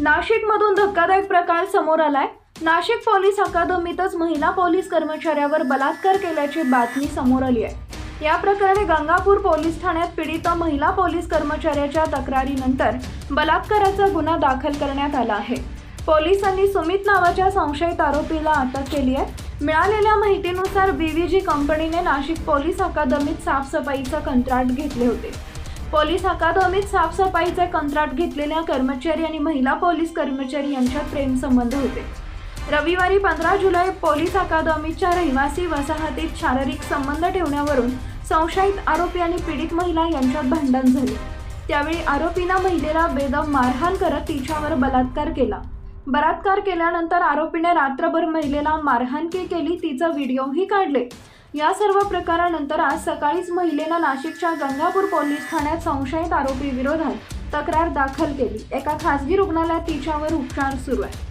नाशिकमधून धक्कादायक प्रकार समोर आलाय. नाशिक पोलीस अकादमीतच महिला पोलीस कर्मचाऱ्यावर बलात्कार केल्याची बातमी समोर आली आहे. या प्रकरणी गंगापूर पोलीस ठाण्यात पीडित महिला पोलीस कर्मचाऱ्याच्या तक्रारीनंतर बलात्काराचा गुन्हा दाखल करण्यात आला आहे. पोलिसांनी सुमित नावाच्या संशयित आरोपीला अटक केली आहे. मिळालेल्या माहितीनुसार बीव्हीजी कंपनीने नाशिक पोलीस अकादमीत साफसफाईचं कंत्राट घेतले होते. पोलीस अकादमीत साफसफाईचे कंत्राट घेतलेल्या कर्मचारी आणि महिला पोलीस कर्मचारी यांच्यात प्रेमसंबंध होते. रविवारी पंधरा जुलै पोलीस अकादमीच्या रहिवासी वसाहतीत शारीरिक संबंध ठेवण्यावरून संशयित आरोपी आणि पीडित महिला यांच्यात भांडण झाले. त्यावेळी आरोपीनं महिलेला बेदम मारहाण करत तिच्यावर बलात्कार केला. बलात्कार केल्यानंतर आरोपीने रात्रभर महिलेला मारहाण केली तिचं व्हिडिओही काढले. या सर्व प्रकारानंतर आज सकाळीच महिलेला नाशिकच्या गंगापूर पोलीस ठाण्यात संशयित आरोपी विरोधात तक्रार दाखल केली. एका खासगी रुग्णालयात तिच्यावर उपचार सुरू आहे